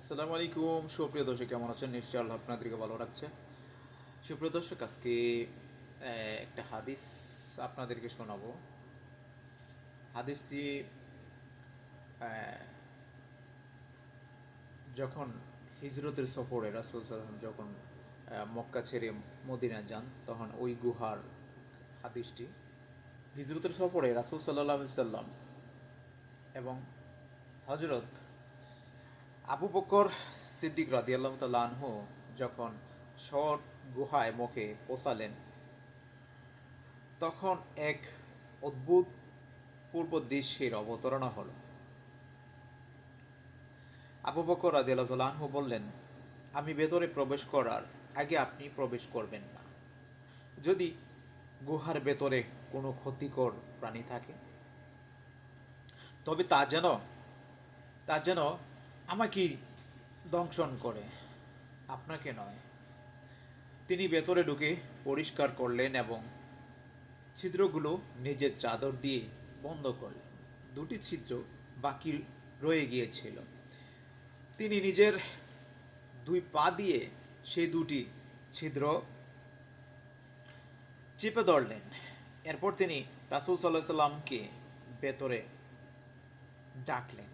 আসসালামু আলাইকুম। সুপ্রিয় দর্শক, কেমন আছেন? নিশ্চয় আল্লাহ আপনাদেরকে ভালো রাখছে। সুপ্রিয় দর্শক, আজকে একটা হাদিস আপনাদেরকে শোনাবো। হাদিসটি যখন হিজরতের সফরে রাসুল যখন মক্কা ছেড়ে মদিনা যান, তখন ওই গুহার হাদিসটি হিজরতের সফরে রাসুল সাল্লাহ সাল্লাম এবং হজরত আবু বকর সিদ্দিক রাদিয়াল্লাহ তালানহু যখন শর গুহায় মুখে পৌঁছালেন, তখন এক অদ্ভুত পূর্ব দৃশ্যের অবতারণা হলো। আবু বকর তালানহু বললেন, আমি ভেতরে প্রবেশ করার আগে আপনি প্রবেশ করবেন না। যদি গুহার ভেতরে কোনো ক্ষতিকর প্রাণী থাকে, তবে তা যেন তা যেন আমাকে দংশন করে। আপনাকে নয়। তিনি ভেতরে ঢুকে পরিষ্কার করলেন এবং ছিদ্রগুলো নিজের চাদর দিয়ে বন্ধ করলেন। দুটি ছিদ্র বাকি রয়ে গিয়েছিল। তিনি নিজের দুই পা দিয়ে সেই দুটি ছিদ্র চেপে ধরলেন। এরপর তিনি রাসুল সাল্লাহ সাল্লামকে ভেতরে ডাকলেন।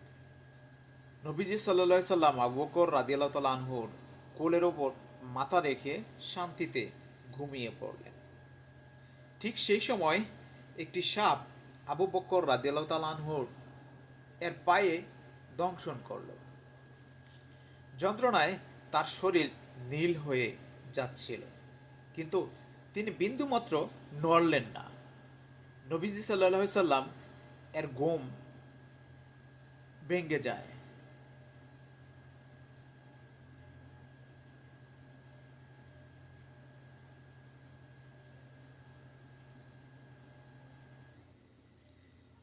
নবীজি সাল্লা সাল্লাম আবু বকর রাদিয়াল্লাহ তাআলা আনহুর কোলের ওপর মাথা রেখে শান্তিতে ঘুমিয়ে পড়লেন। ঠিক সেই সময় একটি সাপ আবু বকর রাদিয়াল্লাহ তাআলা আনহুর এর পায়ে দংশন করল। যন্ত্রণায় তার শরীর নীল হয়ে যাচ্ছিল, কিন্তু তিনি বিন্দুমাত্র নড়লেন না। নবীজি সাল্লাহ সাল্লাম এর গোম ভেঙে যায়।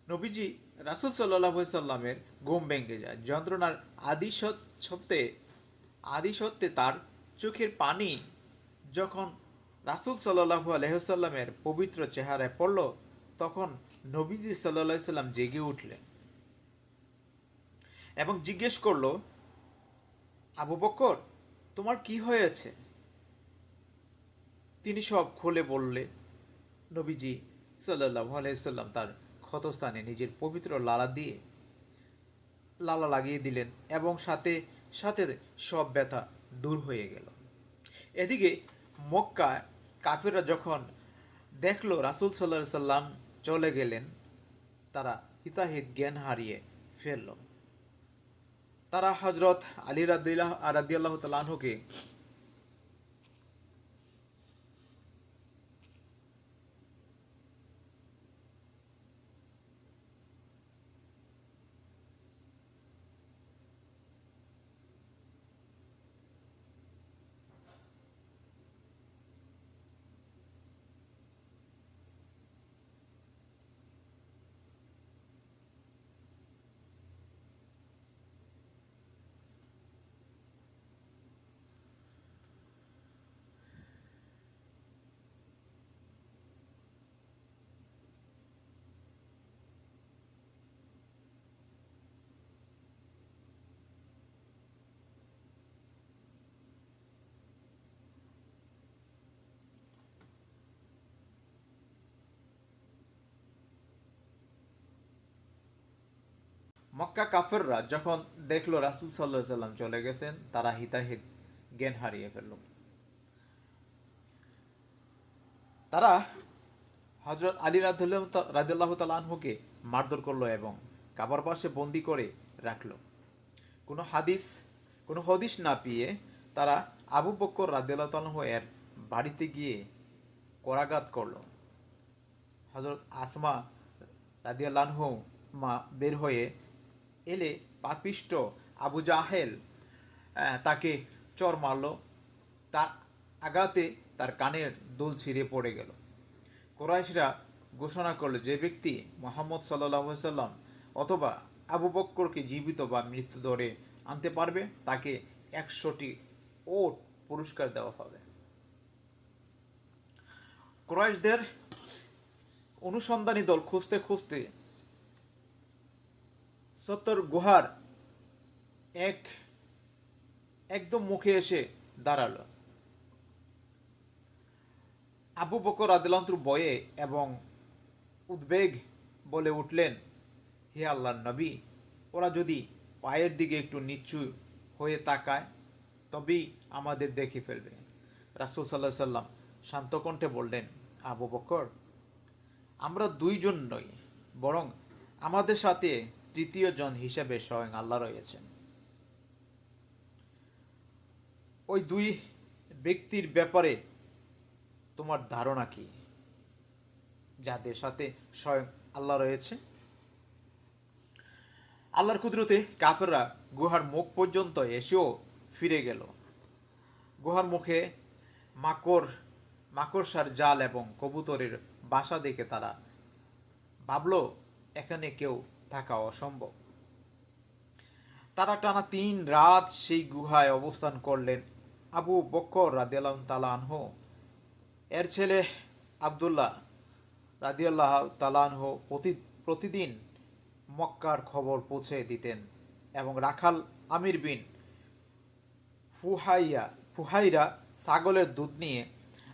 নবীজি রাসুল সাল্লাহ সাল্লামের ঘুম ভেঙে যায়। যন্ত্রণার আদি সত- সত্ত্বে আদি সত্ত্বে তার চোখের পানি যখন রাসুল সাল্লাহু আলহ্লামের পবিত্র চেহারায় পড়ল, তখন নবীজি সাল্লাহ সাল্লাম জেগে উঠলেন এবং জিজ্ঞেস করল, আবু বকর তোমার কি হয়েছে? তিনি সব খুলে বললে, নবীজি সাল্লাহ আলাইসাল্লাম তার ক্ষতস্থানে নিজের পবিত্র লালা দিয়ে লালা লাগিয়ে দিলেন এবং সাথে সাথে সব ব্যথা দূর হয়ে গেল। এদিকে মক্কা কাফেররা যখন দেখল রাসুল সাল্লাহ সাল্লাম চলে গেলেন, তারা হিতাহিত জ্ঞান হারিয়ে ফেলল। তারা হজরত আলী রাদিল্লাহ রাদিয়াল্লাহ তালাহুকে মক্কা কাফেররা যখন দেখল রাসুল সাল্লাহ সাল্লাম চলে গেছেন, তারা হিতাহিত জ্ঞান হারিয়ে ফেলল। তারা হজরত আলী রাদিল্লাহ তালানহুকে মারধর করল এবং কাবার পাশে বন্দি করে রাখল। কোনো হাদিস, কোনো হদিস না পেয়ে তারা আবু বক্কর রাদিল্লাহ তালাহু এর বাড়িতে গিয়ে করাঘাত করল। হজরত আসমা রাদিয়াল্লাহু মা বের হয়ে এলে পাপিষ্ট আবু জাহেল তাকে চর মারল। তার আঘাতে তার কানের দুল ছিঁড়ে পড়ে গেল। কোরাইশরা ঘোষণা করল যে ব্যক্তি মোহাম্মদ সাল্লাহ সাল্লাম অথবা আবু বক্করকে জীবিত বা মৃত্যু ধরে আনতে পারবে, তাকে একশোটি ওট পুরস্কার দেওয়া হবে। ক্রয়েশদের অনুসন্ধানী দল খুঁজতে খুঁজতে সত্তর গুহার এক, একদম মুখে এসে দাঁড়াল। আবু বকর আদিলান্তর বয়ে এবং উদ্বেগ বলে উঠলেন, হে আল্লাহর নবী, ওরা যদি পায়ের দিকে একটু নিচু হয়ে তাকায়, তবেই আমাদের দেখে ফেলবে। রাসুল সাল্লাহ সাল্লাম শান্ত কণ্ঠে বললেন, আবু বকর, আমরা দুইজন নই, বরং আমাদের সাথে তৃতীয় জন হিসেবে স্বয়ং আল্লাহ রয়েছেন। ওই দুই ব্যক্তির ব্যাপারে তোমার ধারণা কি? যাদের সাথে স্বয়ং আল্লাহ রয়েছে? আল্লাহর কুদরতে কাফেররা গুহার মুখ পর্যন্ত এসেও ফিরে গেল। গুহার মুখে মাকড়, মাকড়সার জাল এবং কবুতরের বাসা দেখে তারা ভাবল, এখানে কেউ থাকা অসম্ভব। তারা টানা তিন রাত সেই গুহায় অবস্থান করলেন আবু বক্কর রাদিয়াল্লাহ তালানহ এর ছেলে আবদুল্লাহ রাদিয়াল্লাহ তালানহ প্রতি প্রতিদিন মক্কার খবর পৌঁছে দিতেন এবং রাখাল আমির বিন ফুহাইয়া ফুহাইরা ছাগলের দুধ নিয়ে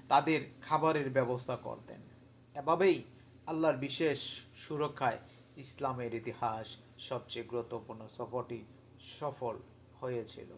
তাদের খাবারের ব্যবস্থা করতেন। এভাবেই আল্লাহর বিশেষ সুরক্ষায় ইসলামের ইতিহাস সবচেয়ে গুরুত্বপূর্ণ সফরটি সফল হয়েছিল।